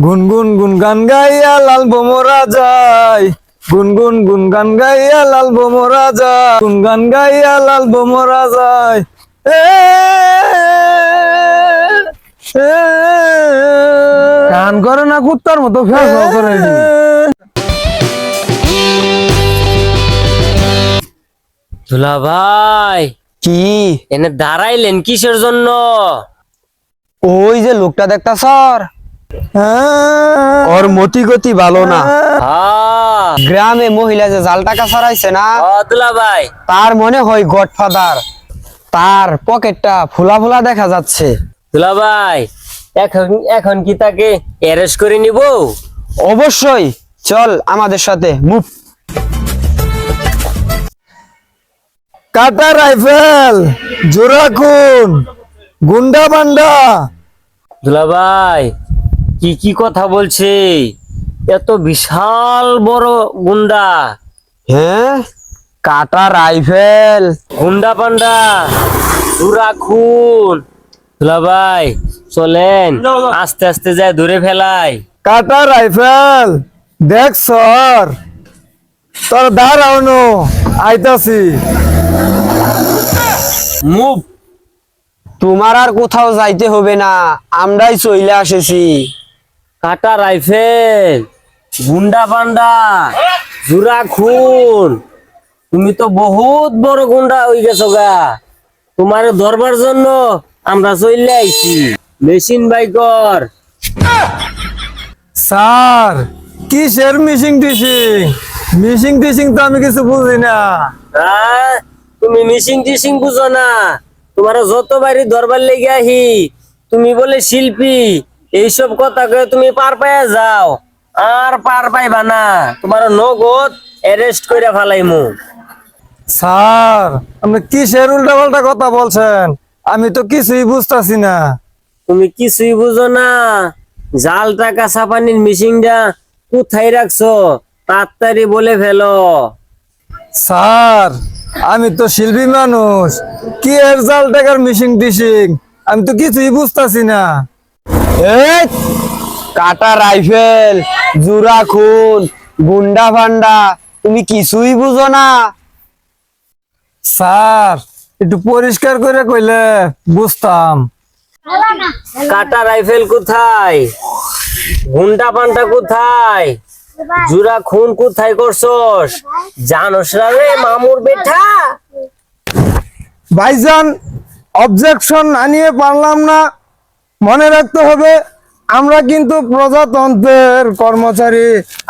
গুনগুন গুন গান গাইয়া লাল বোমরা যায়। গুনগুন গুন গান গাইয়া লাল বোমরা যায়। গুন গান গাইয়া লাল বোমরা যায়। এ, গান করে না কুত্তার মতো ফেস করে দুলা ভাই কি? এনে দাঁড়াইলেন কিসের জন্য? ওই যে লোকটা দেখতা স্যার ওর মতি গতি ভালো না। হ্যাঁ। গ্রামে মহিলা যে জাল টাকা ছড়াইছে না ভাই। তার মনে হয় গডফাদার। তার পকেটটা ফুলা ফুলা দেখা যাচ্ছে। দুলা ভাই এখন এখন কি তাকে অ্যারেস্ট করে নিব? অবশ্যই চল আমাদের সাথে মুভ কাটা রাইফেল জোরাকুন গুন্ডা বান্ডা। দুলা ভাই কি কি কথা বলছে? এত বিশাল বড় গুন্ডা। হ্যাঁ? কাটা রাইফেল। গুন্ডা পান্ডা দুরা খুন। ভাই চলেন আস্তে আস্তে যায় ধরে ফেলাই। কাটা রাইফেল দেখ সর। তোর দাঁড়ানো আইতাছি। মুভ। তোমার আর কোথাও যাইতে হবে না আমরাই চইলে আসেছি। কাটা রাইফেল গুন্ডা পান্ডা জুরা খুন। তুমি তো বহুত বড় গুন্ডা হয়ে গেছো গা। তোমার ধরবার জন্য আমরা চলে আইছি। মেশিন বাইকর স্যার কিসের মিশিং টিশিং? মিশিং টিশিং তো আমি কিছু বুঝি না। হ্যাঁ তুমি মিশিং টিশিং বুঝো না। তোমার যত বাড়ি ধরবার লেগে আহি তুমি বলে শিল্পী এইসব কথা কয়ে তুমি পার পাইয়া যাও। আর পার পাইবা না। তোমার নগদ অ্যারেস্ট করে ফেলাইমু। স্যার আপনি কিসের উল্টা পাল্টা কথা বলছেন? আমি তো কিছুই বুঝতাছি না। তুমি কিছুই বুঝো না। জাল টাকা ছাপানির মিশিংটা কোথায় রাখছো? তাড়াতাড়ি বলে ফেলো। স্যার আমি তো শিল্পী মানুষ। কি এর জাল টাকার মিশিং টিশিং আমি তো কিছুই বুঝতাছি না। কাটা রাইফেল জুরা খুন গুন্ডা ফান্ডা তুমি কিছুই বুঝো না। স্যার একটু পরিষ্কার করে কইলে বুঝতাম। কাটা রাইফেল কোথায়? গুন্ডা পান্টা কোথায়? জুরা খুন কোথায় করছস? জানোস না রে মামুর বেটা? ভাইজান অবজেকশন না নিয়ে পারলাম না। মনে রাখতে হবে, আমরা কিন্তু প্রজাতন্ত্রের কর্মচারী,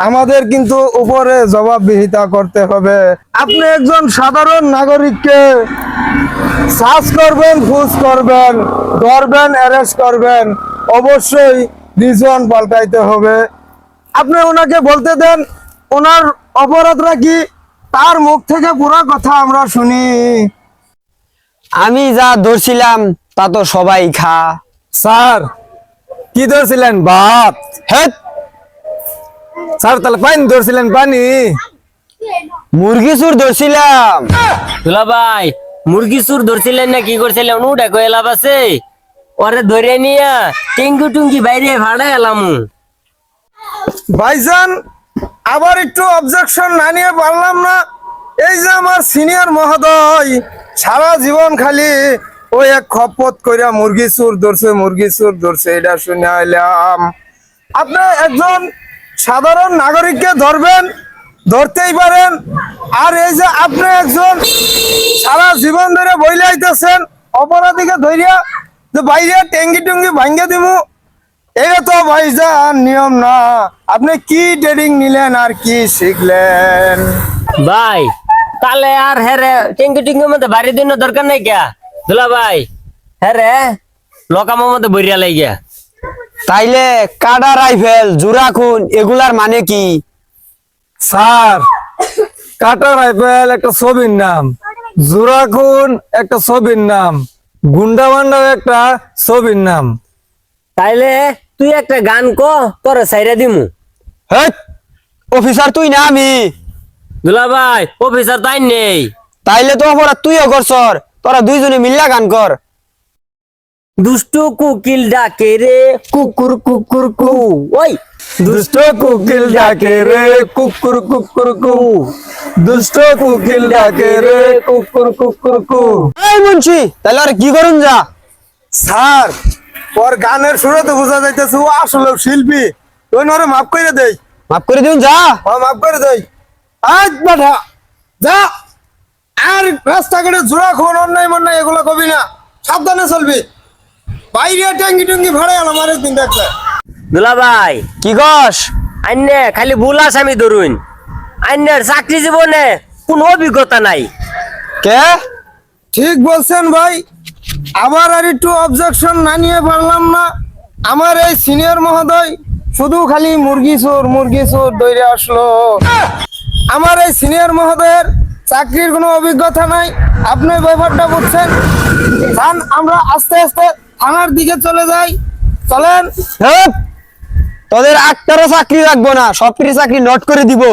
আমাদের কিন্তু উপরে জবাবদিহিতা করতে হবে। আপনি একজন সাধারণ নাগরিককে সার্চ করবেন, খোঁজ করবেন, ধরবেন, অ্যারেস্ট করবেন, অবশ্যই রিজন পাল্টাইতে হবে। আপনি ওনাকে বলতে দেন, ওনার অপরাধটা কি তার মুখ থেকে পুরো কথা আমরা শুনি। আমি যা ধরছিলাম, তা তো সবাই খা। স্যার কি ধরছিলেন ভাত হেৎ স্যার তাহলে পানি ধরছিলেন পানি? মুরগি চুর ধরছিলাম। দুলা ভাই মুরগি চুর ধরছিলেন না কি করছিলেন? উঠে কয়ে লাভ আছে? ওরে ধরে নিয়া টিঙ্গু টুঙ্গি বাইরে ভাড়া এলাম। ভাইজান আবার একটু অবজেকশন না নিয়ে পারলাম না। এই যে আমার সিনিয়র মহোদয় সারা জীবন খালি ওই এক খপত কইরা মুরগি চুর ধরছে, মুরগি চুর ধরছে, এটা শুনে আইলাম। আপনি একজন সাধারণ নাগরিককে ধরবেন, ধরতেই পারেন। আর এই যে আপনি একজন সারা জীবন ধরে বইলে আইতেছেন, অপরাধীকে ধরিয়া যে বাইরে টেঙ্গি টুঙ্গি ভাঙ্গে দিমু, এটা তো ভাইজান নিয়ম না। আপনি কি ট্রেডিং নিলেন আর কি শিখলেন? ভাই, তাহলে আর হ্যাঁ রে টিঙ্গু টিঙ্গুর মধ্যে বাড়ি দিন দরকার নাই কে? দুলা ভাই। হ্যাঁ রে। লকামের মধ্যে বইরিয়া লাগিয়া তাইলে কাটা রাইফেল জুরা খুন এগুলার মানে কি? স্যার কাটা রাইফেল একটা ছবির নাম জোরাকুন একটা ছবির নাম গুন্ডা বান্ডাও একটা ছবির নাম। তাইলে তুই একটা গান ক তোরে সাইরা দিমু। হেৎ অফিসার তুই না আমি। দুলা ভাই অফিসার তাই নেই। তাইলে তো অপরাধ তুইও করছর তোরা দুইজনে মিল্লা গান কর। দুষ্টু কুকিল ডাকে রে কুকুর কুকুর কু। ওই। দুষ্ট কুকিল ডাকে রে কুকুর কুকুর কু। দুষ্ট কুকিল ডাকে রে কুকুর কুকুর কু। এই মুন্সি তাহলে আর কি করুন যা? স্যার ওর গানের সুরে তো বোঝা যাইতেছে ও আসলে শিল্পী। ওই নরে মাফ করে দেই। মাফ করে দিন যা। ও মাফ করে দেই। আজ বাধা যা। আর রাস্তাঘাটে জোড়া খোন অন্যায় মন্যায় এগুলো কবি না। সাবধানে চলবি। বাইরে ট্যাঙ্গি টুঙ্গি ভাড়া গেলাম আরেকদিন দেখবে দুলা ভাই। কি কস? আইনে খালি ভুল আসামি ধরুন। আইনের চাকরি জীবনে কোনো অভিজ্ঞতা নাই। কে? ঠিক বলছেন ভাই। আবার আর একটু অবজেকশন না নিয়ে পারলাম না। আমার এই সিনিয়র মহোদয় শুধু খালি মুরগি চোর মুরগি চোর দৌড়ে আসলো। আমার এই সিনিয়র মহোদয়ের চাকরির কোনো অভিজ্ঞতা নাই। আপনি ব্যাপারটা বুঝছেন? যান আমরা আস্তে আস্তে থানার দিকে চলে যাই। চলেন। তোদের একটারও চাকরি রাখব না, সবকিছু চাকরি নট করে দিব।